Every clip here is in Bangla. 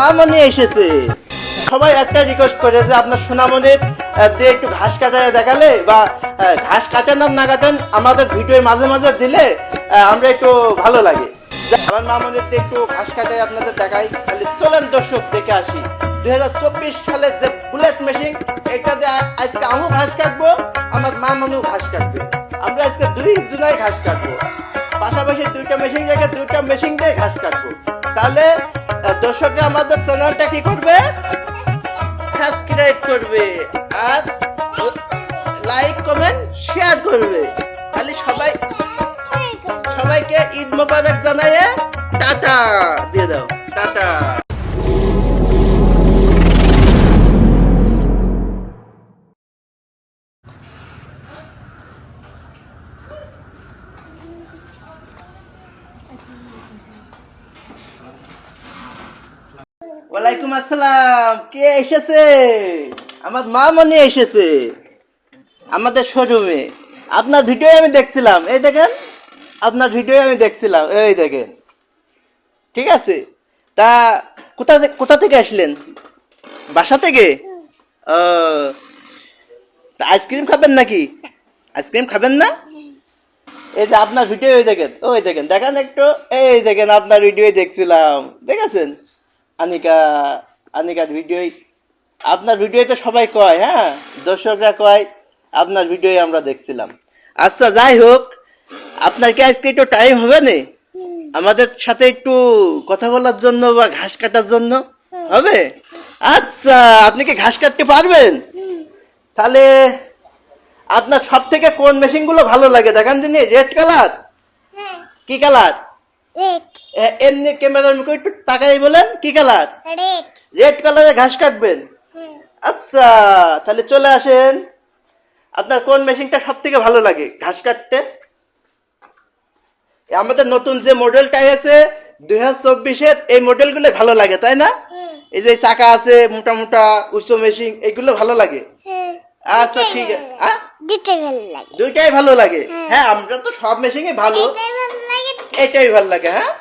মামনি এসেছে। সবাই একটা রিকোয়েস্ট করে যে আপনার সোনামণির দিয়ে একটু ঘাস কাটায় দেখালে বা ঘাস কাটেন আর না কাটেন আমাদের ভিডিও মাঝে মাঝে দিলে আমরা একটু ভালো লাগে। আমার মামনির দিয়ে একটু ঘাস কাটায় আপনাদের দেখাই। খালি চলেন দর্শক, দেখে আসি। দুই হাজার চব্বিশ সালের যে বুলেট মেশিন এটা দিয়ে আজকে আমিও ঘাস কাটবো, আমার মামনিও ঘাস কাটবে। আমরা আজকে দুই জনাই ঘাস কাটবো। পাশাপাশি দুইটা মেশিন রেখে দুইটা মেশিন দিয়ে ঘাস কাটবো। তাহলে দর্শকরা, আমাদের চ্যানেলটা কি করবে? সাবস্ক্রাইব করবে আর লাইক কমেন্ট শেয়ার করবে। তাহলে সবাই সবাইকে ঈদ মোবারক জানাইয়ে টাটা দিয়ে দাও। টাটা। ওয়ালাইকুম আসসালাম। কে এসেছে? আমার মা মনে এসেছে। আমাদের শোরুমে আপনার ভিডিও আমি দেখছিলাম। এই দেখেন, আপনার ভিডিও আমি দেখছিলাম। এই দেখেন। ঠিক আছে? তা কোথা কোথা থেকে আসলেন? বাসা থেকে? ও, তা আইসক্রিম খাবেন নাকি? আইসক্রিম খাবেন না? এই যে আপনার ভিডিও ওই দেখেন। ওই দেখেন দেখেন একটু। এই দেখেন, আপনার ভিডিও দেখছিলাম। দেখেছেন? আনিকা আনিকার ভিডিও আপনার ভিডিও তো সবাই কয় হ্যাঁ? দর্শকরা কয় আপনার ভিডিও আমরা দেখছিলাম। আচ্ছা যাই হোক আপনার কি আজকে একটু টাইম হবে না? আমাদের সাথে একটু কথা বলার জন্য বা ঘাস কাটার জন্য হবে? আচ্ছা আপনি কি ঘাস কাটতে পারবেন? তাহলে আপনার সব থেকে কোন মেশিনগুলো ভালো লাগে? দেখান দিন রেড কালার কি কালার এমনি ক্যামেরার মুখে একটু তাকাই বলেন কি কালার রেড রেড কালারে ঘাস কাটবেন? আচ্ছা তাহলে চলে আসেন। আপনার কোন মেশিনটা সব থেকে ভালো লাগে ঘাস কাটতে? আমাদের নতুন যে মডেলটা আছে দুই হাজার চব্বিশের এই মডেলগুলো ভালো লাগে তাই না? এই যে চাকা আছে মোটা মোটা উঁচু মেশিন এইগুলো ভালো লাগে। আচ্ছা ঠিক আছে। দুইটাই ভালো লাগে। হ্যাঁ আমরা তো সব মেশিনই ভালো এটাই ভালো লাগে হ্যাঁ?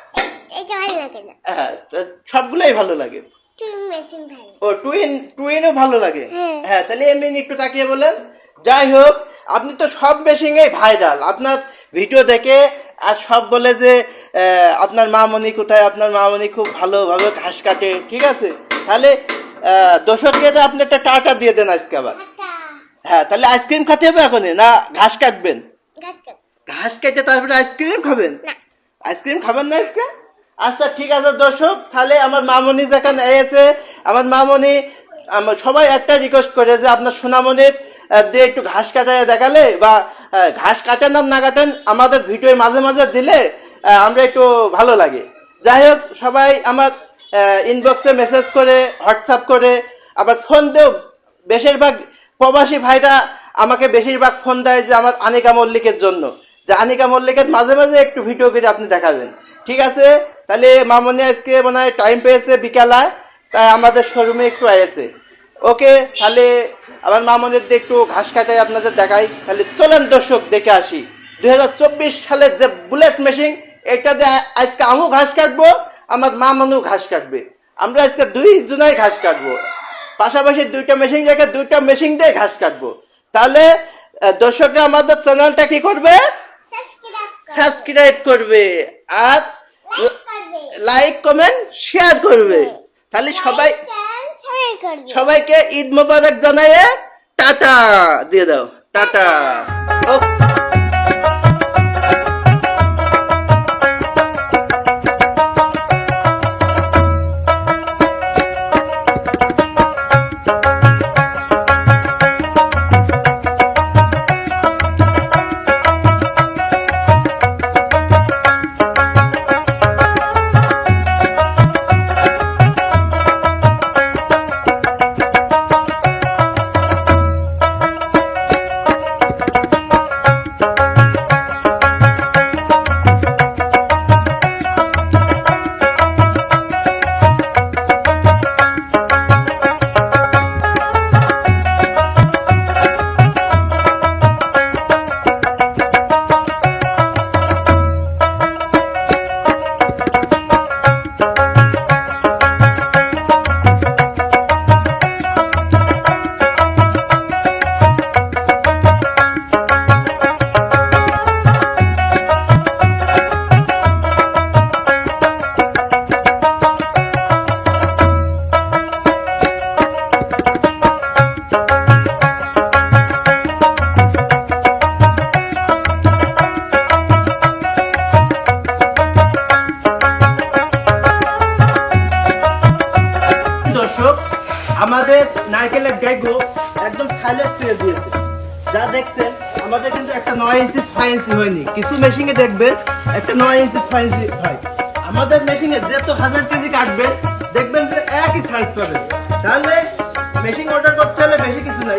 এটা ভালো লাগে না। হ্যাঁ ভালো ও টুইন টুইনও ভালো লাগে। হ্যাঁ। তাহলে এমনি একটু তাকিয়ে বলেন। যাই হোক আপনি তো সব মেশিনে ভাইরাল আপনার ভিডিও দেখে আর সব বলে যে আপনার মামনি কোথায় আপনার মামনি খুব ভালোভাবে ঘাস কাটে ঠিক আছে? তাহলে তো আপনি একটা টাটা দিয়ে দেন আজকে আবার। হ্যাঁ তাহলে আইসক্রিম খেতে হবে এখনই না ঘাস কাটবেন? ঘাস কেটে তারপরে আইসক্রিম খাবেন? না। আইসক্রিম খাবেন না আজকে? আচ্ছা ঠিক আছে, দর্শক, তাহলে আমার মামনি যেখানে এসে, আমার মামনি সবাই একটা রিকোয়েস্ট করে যে আপনার সোনামনির দিয়ে একটু ঘাস কাটায় দেখালে বা ঘাস কাটেন আর না কাটেন, আমাদের ভিডিও মাঝে মাঝে দিলে আমরা একটু ভালো লাগে। যাই হোক, সবাই আমার ইনবক্সে মেসেজ করে হোয়াটসঅ্যাপ করে, আবার ফোন দেও। বেশিরভাগ প্রবাসী ভাইরা আমাকে বেশিরভাগ ফোন দেয় যে আমার আনিকা মল্লিকের জন্য। যে আনিকা মল্লিকের মাঝে মাঝে একটু ভিডিও করে আপনি দেখাবেন। ঠিক আছে? তাহলে মামনি আজকে মনে হয় টাইম পেয়েছে বিকালায় তাই আমাদের শোরুমে একটু এসেছে ওকে তাহলে আমার মামনির দিয়ে একটু ঘাস কাটাই, আপনাদের দেখাই। তাহলে চলেন দর্শক, দেখে আসি। দুই সালের যে বুলেট মেশিন এটা দিয়ে আজকে আমিও ঘাস কাটবো, আমার মামনিও ঘাস কাটবে। আমরা আজকে দুই জনাই ঘাস কাটবো। পাশাপাশি দুইটা মেশিন রেখে দুইটা মেশিন দিয়ে ঘাস কাটবো। তাহলে দর্শকরা আমাদের চ্যানেলটা কি করবে? সাবস্ক্রাইব করবে আর লাইক কমেন্ট শেয়ার করবে। তাহলে সবাই সবাইকে ঈদ মোবারক জানাইয়ে টাটা দিয়ে দাও। টাটা। ওকে আমাদের নারকেলের ডেগো একদম সাইলেন্ট করে দিয়েছে। যা দেখছেন আমাদের কিন্তু একটা নয় ইঞ্চি ছয় ইঞ্চি হয়নি। কিছু মেশিনে দেখবেন একটা নয় ইঞ্চি ছয় ইঞ্চি হয়। আমাদের মেশিনে যত হাজার কেজি কাটবেন দেখবেন যে একই সাইজ পাবেন তাহলে মেশিন অর্ডার করতে হলে বেশি কিছু না।